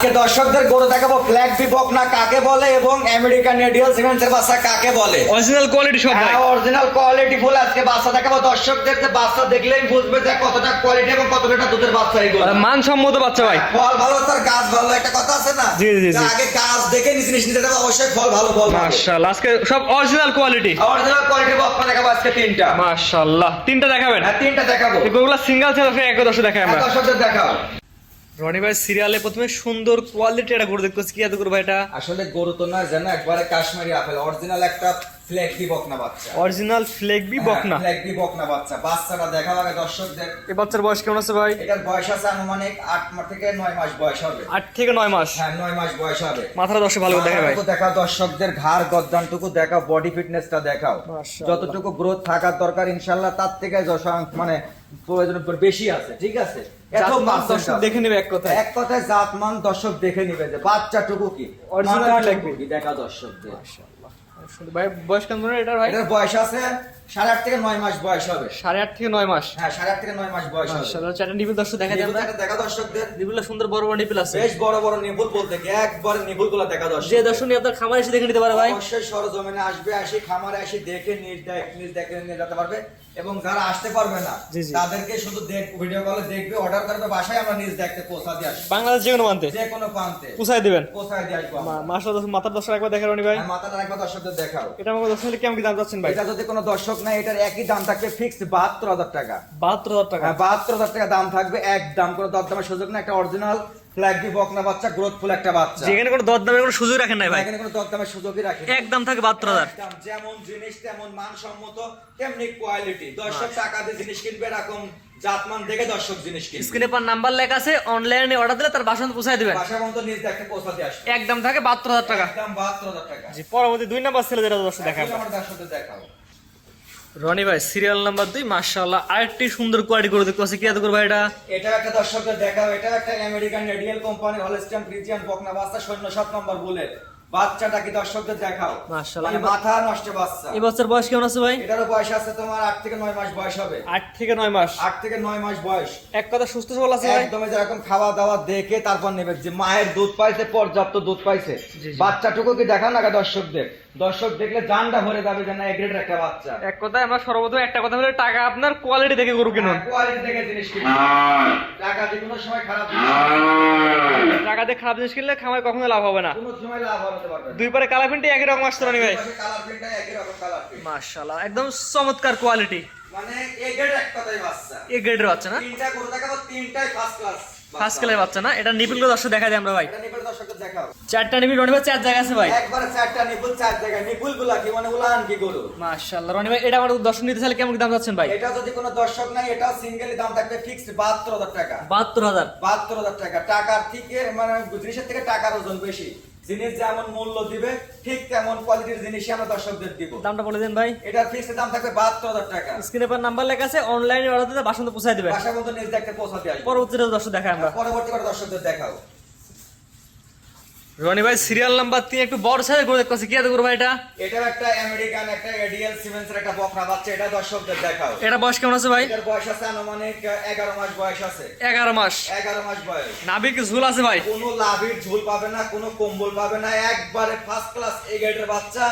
আজকে দর্শকদের গরু দেখাবো ব্ল্যাক বিবক না কাকে বলে এবং আমেরিকান এডিয়াল বাচ্চা কাকে বলে? অরিজিনাল কোয়ালিটি সব হ্যাঁ অরিজিনাল কোয়ালিটি ফুল আজকে বাচ্চা দেখাবো। দর্শকদের যে বাচ্চা দেখলেই বুঝবে যে কতটা কোয়ালিটি এবং কতটা দুধের বাচ্চা এগুলো। মানসম্মত বাচ্চা ভাই। ফল ভালো তার গাছ ভালো একটা কথা আছে না? জি, জি। আগে গাছ দেখে নিচে নিচে নিতে হবে অবশ্যই ফল ভালো ফল মাশাআল্লাহ আজকে সব অরিজিনাল কোয়ালিটি অরিজিনাল কোয়ালিটি বক্তা দেখাবো আজকে তিনটা। মাশাআল্লাহ তিনটা দেখাবেন? হ্যাঁ তিনটা দেখাবো। এগুলো সিঙ্গেল ছেলে এক দশ দেখাই হ্যাঁ, আমরা দর্শকদের দেখাও। রনি ভাই সিরিয়ালে প্রথমে সুন্দর কোয়ালিটি একটা গরু দেখতেছি। কি এত করব এটা? আসলে গরু তো না যেন একবারে কাশ্মীরি আপেল। অরিজিনাল একটা বকনা বাচ্চা। অরিজিনাল ফ্লেগবি বকনা? বকনা বাচ্চা। বাচ্চাটা দেখা লাগে দর্শকদের। এই বাচ্চার বয়স কেমন আছে ভাই? এটার বয়স আছে আনুমানিক আট মাস থেকে নয় মাস বয়স হবে। আট থেকে নয় মাস? হ্যাঁ নয় মাস বয়স হবে। মাথাটা দশে ভালো করে দেখা ভাই। দেখাও দর্শকদের ঘাড় গদ্দানটুকু দেখাও বডি ফিটনেসটা দেখাও। যতটুকু গ্রোথ থাকার দরকার ইনশাল্লাহ তার থেকে যশ- মানে প্রয়োজন বেশি আছে ঠিক আছে? এত দর্শক দেখে নেবে এক কথায়। এক কথায় জাতমান দর্শক দেখে নিবে যে বাচ্চাটুকু কি? Original লাগবে। দেখা দর্শক ভাই বয়স কেমন? ধরনের এটার ভাই? এটার বয়স আছে সাড়ে আট থেকে নয় মাস বয়স হবে। সাড়ে আট থেকে নয় মাস। হ্যাঁ সাড়ে আট থেকে নয় মাস বয়স হবে। চারটা নিবিল দর্শক দেখা যায় দেখা দর্শকদের। সুন্দর বড় বড় নিপিল আছে। বেশ বড় বড় নিপুল বলতে একবারে নিপুলগুলা দেখা দর্শক। যে দর্শক আপনার খামার এসে দেখে নিতে পারে ভাই। অবশ্যই সরজমিনে আসবে আসি খামারে আসি দেখে নিজ দেখ নিজ দেখে নিয়ে যেতে পারবে। এবং যারা আসতে পারবে না। তাদেরকে শুধু দেখ ভিডিও কলে দেখবে অর্ডার করবে বাসায় আমরা নিজ দেখতে পৌঁছা দিয়ে আসব। বাংলাদেশ যে কোনো মানতে যে কোনো প্রান্তে। পুষাই দিবেন। পৌঁছায় দিয়ে আসব মাসা মাথার দশ একবার দেখে রনি ভাই। আর মাথাটা একবার দর্শকদের দেখাও। এটা আমাকে মিনিট কেমন কি দাম যাচ্ছেন ভাই? এটা যদি কোনো দর্শক নাই এটার একই দাম থাকবে ফিক্সড বাহাত্তর হাজার টাকা। বাহাত্তর হাজার টাকা? হ্যাঁ বাহাত্তর হাজার টাকা দাম থাকবে এক দাম কোনো দরদামের সুযোগ না একটা অরিজিনাল ফ্ল্যাগবি বকনা বাচ্চা গ্রোথফুল একটা বাচ্চা। যেখানে কোনো দর দামের কোনো সুযোগ রাখেন নাই ভাই। এখানে কোনো দরদামের সুযোগই রাখে না। একদম থাকে বাহাত্তর হাজার। যেমন জিনিস তেমন মানসম্মত তেমনি কোয়ালিটি দর্শক টাকা দিয়ে জিনিস কিনবে এরকম জাতমান দেখে দর্শক জিনিস কিনবে। স্ক্রিনে পর নাম্বার লেখা আছে অনলাইনে অর্ডার দিলে তার বাসন পৌঁছাই দিবেন। বাসা পর্যন্ত নিজ দেখতে পৌঁছাতে আসবে। একদম থাকে বাহাত্তর হাজার টাকা। একদম বাহাত্তর হাজার টাকা। জি পরবর্তী দুই নাম্বার ছেলে যেটা দর্শক দেখাবো। দর্শকদের দেখাও রনি ভাই সিরিয়াল নাম্বার দুই, মাশাআল্লাহ, আরেকটি সুন্দর কোয়ালিটি করে দেখতে পাচ্ছি। কি এত ভাই এটা? এটা একটা দর্শকদের দেখাও, এটা একটা American radial company Holstein Friesian বকনা বাস্তা সৈন্য সাত নম্বর বুলেট বাচ্চাটা কি দর্শকদের দেখাও। মানে মাথা নষ্ট বাচ্চা। এই বাচ্চার বয়স কেমন আছে ভাই? এটারও বয়স আছে তোমার আট থেকে নয় মাস বয়স হবে। আট থেকে নয় মাস। আট থেকে নয় মাস বয়স। এক কথা সুস্থ সবল আছে ভাই? একদমই যেরকম খাওয়া দাওয়া দেখে তারপর নেবে। যে মায়ের দুধ পাইছে পর্যাপ্ত দুধ পাইছে। বাচ্চাটুকু কি দেখাও না দর্শকদের? দর্শক দেখলে জানটা ভরে যাবে যে না এগ্রেড একটা বাচ্চা। এক কথায় আমরা সর্বপ্রথম একটা কথা বলে টাকা আপনার কোয়ালিটি দেখে গরু কিনুন। কোয়ালিটি দেখে জিনিস কিনবে টাকা যে কোনো সময় খারাপ টাকা দিয়ে খারাপ জিনিস কিনলে খামারে কখনো লাভ হবে না। দুই পারে কালার প্রিন্টে একই রকম আসতো পারি ভাই মাশাআল্লাহ একদম চমৎকার কোয়ালিটি মানে এ গ্রেড এক কথাই বাচ্চা। এ গ্রেডের বাচ্চা না? তিনটা করে দেখাবো তিনটাই ফার্স্ট ক্লাস ফার্স্ট কালার বাচ্চা না? এটা নিপিলগুলো দর্শক দেখা যায় আমরা ভাই। এটা নিপুল দর্শকদের দেখাও। চারটা নিপিল রনি ভাই চার জায়গা আছে ভাই। একবারে চারটা নিপুল চার জায়গায়। নিপুলগুলা কি মানে উলান কি গরু? মাশাআল্লাহ রনি ভাই এটা আমার দর্শক নিতে চাইলে কেমন দাম যাচ্ছেন ভাই? এটা যদি কোনো দর্শক নাই এটা সিঙ্গেলি দাম থাকবে ফিক্সড বাহাত্তর হাজার টাকা। বাহাত্তর হাজার। বাহাত্তর হাজার টাকা। টাকার থেকে মানে জিনিসের থেকে টাকার ওজন বেশি। জিনিস যেমন মূল্য দিবে ঠিক তেমন কোয়ালিটির জিনিসই আমরা দর্শকদের দিব। দামটা বলে দেন ভাই। এটা ফিক্সড দাম থাকবে বাহাত্তর হাজার টাকা। স্ক্রিনে পর নাম্বার লেখা আছে অনলাইনে অর্ডার দিতে বাসন্ত পৌঁছে দিবেন। বাসা মতো নিজ দেখতে পৌঁছাতে আসবে। পরবর্তীতে দর্শক দেখায় আমরা। পরবর্তীতে দর্শকদের দেখাও। রনি ভাই সিরিয়াল নাম্বার তিন একটু বড় সাইজের করে দেখতে কি আছে ভাই এটা? এটা একটা আমেরিকান একটা এডিএল সিমেন্সের একটা বকরা বাচ্চা। এটা দর্শকদের দেখাও। এটা বয়স কেমন আছে ভাই? এর বয়স আছে আনুমানিক এগারো মাস বয়স আছে। এগারো মাস। এগারো মাস বয়স। নাবিক ঝুল আছে ভাই? কোনো লাভির ঝুল পাবে না কোনো কম্বল পাবে না। একবারে ফার্স্ট ক্লাস এই গাইডের বাচ্চা।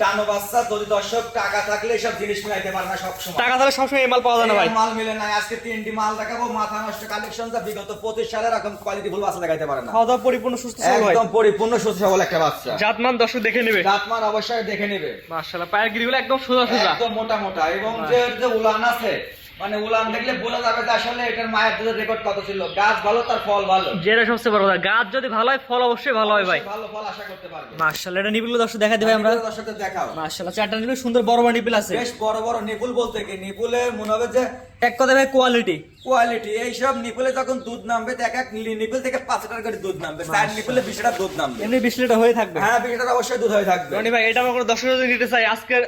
টানো বাচ্চা যদি দর্শক টাকা থাকলে এসব জিনিস মিলাইতে পারে না সবসময়। টাকা তাহলে সবসময় এই মাল পাওয়া যায় না ভাই। মাল মিলে নাই আজকে তিনটি মাল দেখাবো মাথা নষ্ট কালেকশন যা বিগত পঁচিশ সালের এরকম কোয়ালিটি ফুল বাচ্চা দেখাইতে পারে না। খাওয়া পরিপূর্ণ সুস্থ সবল একদম পরিপূর্ণ সুস্থ সবল একটা বাচ্চা। জাতমান দর্শক দেখে নেবে। জাতমান অবশ্যই দেখে নেবে। মাশাআল্লাহ পায়ের গিরিগুলো একদম সোজা সোজা। একদম মোটা মোটা এবং যে যে উলান আছে মানে উলান দেখলে বোঝা যাবে যে আসলে এটার মায়ের দুধের রেকর্ড কত ছিল। গাছ ভালো তার ফল ভালো। যেটা সবচেয়ে বড় কথা গাছ যদি ভালো হয় ফল অবশ্যই ভালো হয় ভাই। ভালো ফল আশা করতে পারবে। মাশাআল্লাহ এটা নিপুল দর্শক দেখা দিবে আমরা। দর্শকদের দেখাও। মাশাআল্লাহ চারটা নিপুল সুন্দর বড় বড় নিপুল আছে। বেশ বড় বড় নিপুল বলতে কি নিপুলে মনে হবে যে এক কথা ভাই কোয়ালিটি কোয়ালিটি এইসব নিপুলে যখন দুধ নামবে তো এক এক নিপুল থেকে পাঁচ লিটার করে দুধ নামবে। চার নিপুলে বিশ লিটার দুধ নামবে। এমনি বিশ লিটার হয়ে থাকবে। হ্যাঁ বিশ লিটার অবশ্যই দুধ হয়ে থাকবে। রনি ভাই এটা আমার কোনো দর্শক যদি নিতে চাই আজকের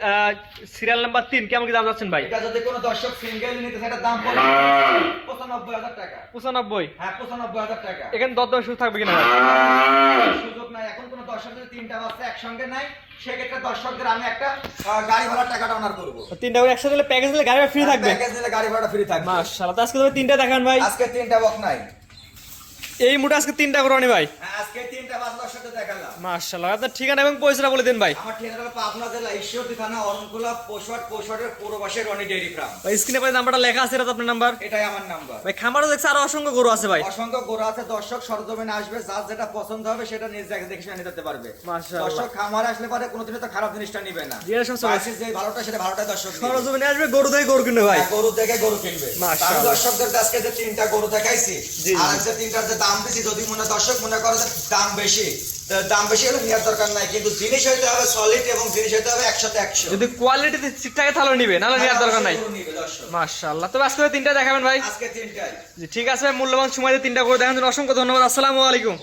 সিরিয়াল নাম্বার তিন কেমন কি দাম যাচ্ছেন ভাই? এটা যদি কোনো দর্শক সিঙ্গেল নিতে সেটার দাম পড়ে পঁচানব্বই হাজার টাকা। পঁচানব্বই? হ্যাঁ পঁচানব্বই হাজার টাকা। এখানে দর দর সুযোগ থাকবে কিনা ভাই? সুযোগ নাই। এখন কোনো দর্শক যদি তিনটা বাচ্চা একসঙ্গে নাই সেক্ষেত্রে দর্শকদের আমি একটা গাড়ি ভাড়ার টাকাটা অনার করব। তিনটা করে একসাথে দিলে প্যাকেজ দিলে গাড়ি ফ্রি থাকবে। প্যাকেজ দিলে গাড়ি ভাড়া ফ্রি থাকবে। মাশাআল্লাহ তো আজকে তবে তিনটা দেখান ভাই। আজকে তিনটা বক নাই। এই মোটা আজকে তিনটা করে ভাই। হ্যাঁ, আজকে দেখালাম মার্শাল্লাহ আপনার ঠিকানা এবং পয়সাটা বলে দিন ভাই। আমার ঠিকানা হলো পাবনা জেলা ঈশ্বরদী থানা অরণকুলা পোশাট পোশাটের পূর্ববাসে রনি ডেয়ারি ফার্ম। ভাই স্ক্রিনে পাই নাম্বারটা লেখা আছে এটা তো আপনার নাম্বার? এটাই আমার নাম্বার। ভাই খামারও দেখছে আরও অসংখ্য গরু আছে ভাই। অসংখ্য গোড়া আছে দর্শক সরজমিনে আসবে যার যেটা পছন্দ হবে সেটা নিজ জায়গায় দেখে শুনে নিতে পারবে। দর্শক খামারে আসলে পরে কোনোদিনও তো খারাপ জিনিসটা নিবে না। চলে। যে ভালোটা সেটা ভালোটাই দর্শক সরজমিনে আসবে গরু দেখে গরু কিনবে ভাই। হ্যাঁ, গরু দেখে গরু কিনবে। দর্শকদের আজকে যে তিনটা গরু দেখাইছি। আর যে তিনটার যে দাম বেশি যদি মনে দর্শক মনে করে দাম বেশি দাম বেশি হলে নেওয়ার দরকার নাই কিন্তু জিনিস হইতে হবে সলিড এবং জিনিস হইতে হবে একসাথে একশো। যদি কোয়ালিটি ঠিক থাকে তাহলে নিবে নাহলে নেওয়ার দরকার নাই। মাশাআল্লাহ। তবে আজকে তিনটা দেখাবেন ভাই। আজকে তিনটাই ঠিক আছে মূল্যবান সময় দিয়ে তিনটা করে দেখানোর জন্য অসংখ্য ধন্যবাদ। আসসালামু আলাইকুম।